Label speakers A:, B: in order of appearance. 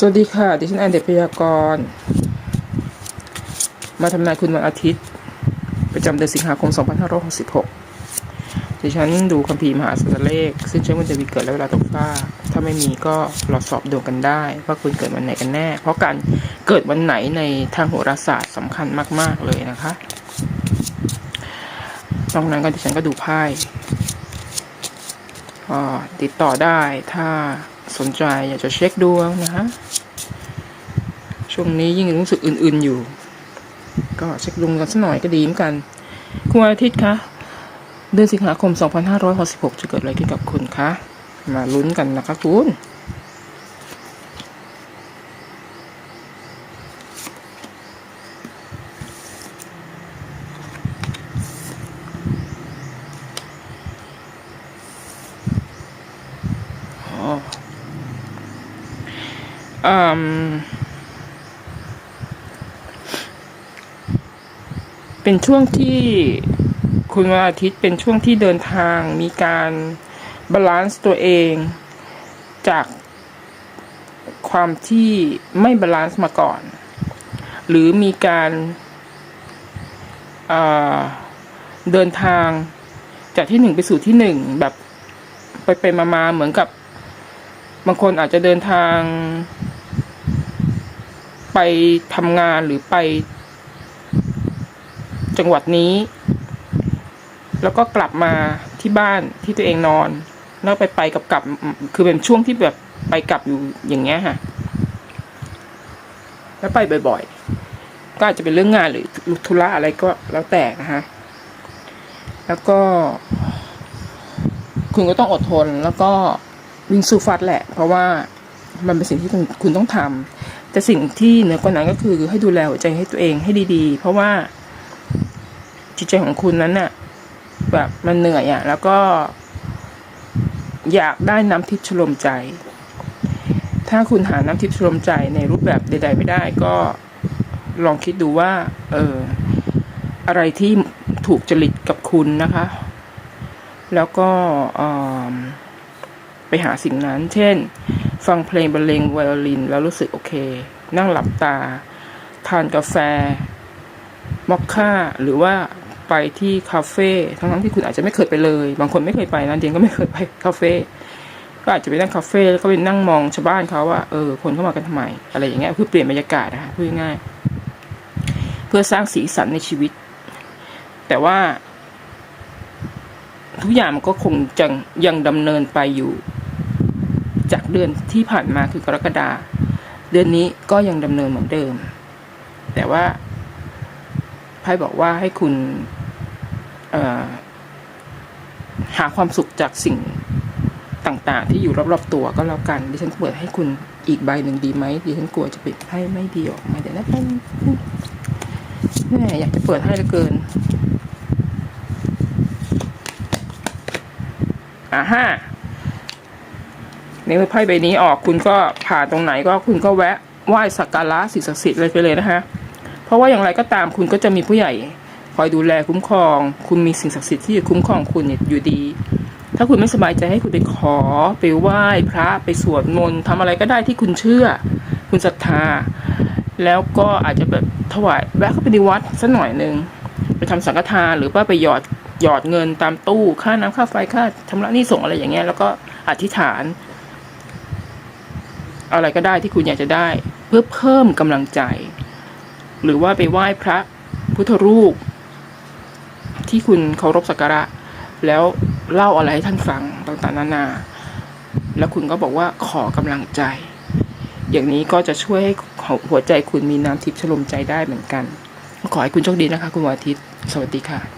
A: สวัสดีค่ะ ดิฉันแอนเดชพยากรณ์ มาทำนายคุณวันอาทิตย์ ประจำเดือนสิงหาคม 2566 ดิฉันดูคัมภีร์มหาสัตเลข ซึ่งใช้วันเดือนปีเกิดและเวลาตกฟ้า ถ้าไม่มีก็ราสอบดวงกันได้ ว่าคุณเกิดวันไหนกันแน่ เพราะการเกิดวันไหนในทางโหราศาสตร์สำคัญมาก ๆ เลยนะคะนอกนั้นก็ดิฉันก็ดูไพ่ติดต่อได้ถ้า สนใจอยากจะเช็คดวงนะฮะ ช่วงนี้ยิ่งรู้สึกอื่นๆอยู่ ก็เช็คดวงกันสักหน่อยก็ดีเหมือนกัน คุณอาทิตย์คะเดือนสิงหาคม 2566 จะเกิดอะไรขึ้นกับคุณคะ มาลุ้นกันนะคะคุณ เป็นช่วงที่คุณวันอาทิตย์เป็นช่วงที่เดินทางมีการบาลานซ์ตัวเองจากความที่ไม่บาลานซ์มาก่อน หรือมีการเอ่อเดินทางจากที่หนึ่งไปสู่ที่หนึ่งแบบไปไปมามาเหมือนกับบางคนอาจจะเดินทาง ไปทำงานหรือไป จังหวัดนี้ แล้วก็กลับมาที่บ้านที่ตัวเองนอน แล้วไปไปกับกลับ คือเป็นช่วงที่แบบไปกลับอยู่อย่างเงี้ยค่ะ แล้วไปบ่อยๆ ก็อาจจะเป็นเรื่องงานหรือธุระอะไรก็แล้วแต่นะคะแล้วก็ คุณก็ต้องอดทนแล้วก็วิ่งสู้ฟัดแหละ เพราะว่ามันเป็นสิ่งที่คุณคุณต้องทำ แต่สิ่งที่เหนือกว่านั้นก็คือให้ดูแลหัวใจให้ตัวเองให้ดีๆ เพราะว่าจิตใจของคุณนั้นน่ะ แบบมันเหนื่อยอะ่ะ แล้วก็ อยากได้น้ำทิพย์ชโลมใจ ถ้าคุณหาน้ำทิพย์ชโลมใจในรูปแบบใด ๆ ไม่ได้ ก็ลองคิดดูว่า เออ อะไรที่ถูกจริตกับคุณนะคะ แล้วก็อ่า ไปหาสิ่งนั้น เช่น ฟังเพลงบรรเลงไวโอลินแล้วรู้สึกโอเค นั่งหลับตา ทานกาแฟ มอคค่า หรือว่าไปที่คาเฟ่ทั้งๆที่คุณอาจจะไม่เคยไปเลย บางคนไม่เคยไปนะเดียนก็ไม่เคยไปคาเฟ่ก็อาจจะไปนั่งคาเฟ่แล้วก็ไปนั่งมองชาวบ้านเขาว่าเออคนเข้ามากันทำไม อะไรอย่างเงี้ยเพื่อเปลี่ยนบรรยากาศนะคะพูดง่ายเพื่อสร้างสีสันในชีวิต แต่ว่า ทุกอย่างมันก็คงยังยังดำเนินไปอยู่ จากเดือนที่ผ่านมาคือกรกฎาเดือนนี้ก็ยังดำเนินเหมือนเดิม แต่ว่าไพ่บอกว่าให้คุณหาความสุขจากสิ่งต่างๆ ที่อยู่รอบๆตัวก็แล้วกันดิฉันเปิดให้คุณอีกใบหนึ่งดีไหมดิฉันกลัวจะปิดไพ่ไม่ดีออกมาเดี๋ยวนะแป๊บนึงแม่อยากจะเปิดให้เหลือเกินอ่าฮะ ในเมื่ไพ่ใบนี้ออกคุณก็ผ่านตรงไหนก็คุณก็แวะไหว้สักการะสิ่งศักดิ์สิทธิ์อะไรไปเลยนะฮะเพราะว่าอย่างไรก็ตามคุณก็จะมีผู้ใหญ่คอยดูแลคุ้มครอง คุณมีสิ่งศักดิ์สิทธิ์ที่จะคุ้มครองคุณอยู่ดี ถ้าคุณไม่สบายใจให้คุณไปขอ ไปไหว้พระไปสวดมนต์ทำอะไรก็ได้ที่คุณเชื่อ คุณศรัทธา แล้วก็อาจจะแบบถวายแวะเข้าไปในวัดสักหน่อยหนึ่งไปทำสังฆทานหรือว่าไปหยอดหยอดเงินตามตู้ค่าน้ำค่าไฟค่าชำระหนี้ส่งอะไรอย่างเงี้ยแล้วก็อธิษฐาน อะไรก็ได้ที่คุณอยากจะได้ เพื่อเพิ่มกำลังใจ หรือว่าไปไหว้พระพุทธรูป ที่คุณเคารพสักการะ แล้วเล่าอะไรให้ท่านฟังต่างๆนานา แล้วคุณก็บอกว่าขอกำลังใจ อย่างนี้ก็จะช่วยให้หัวใจคุณมีน้ำทิพย์ชลมใจได้เหมือนกัน ขอให้คุณโชคดีนะคะ คุณวันอาทิตย์สวัสดีค่ะ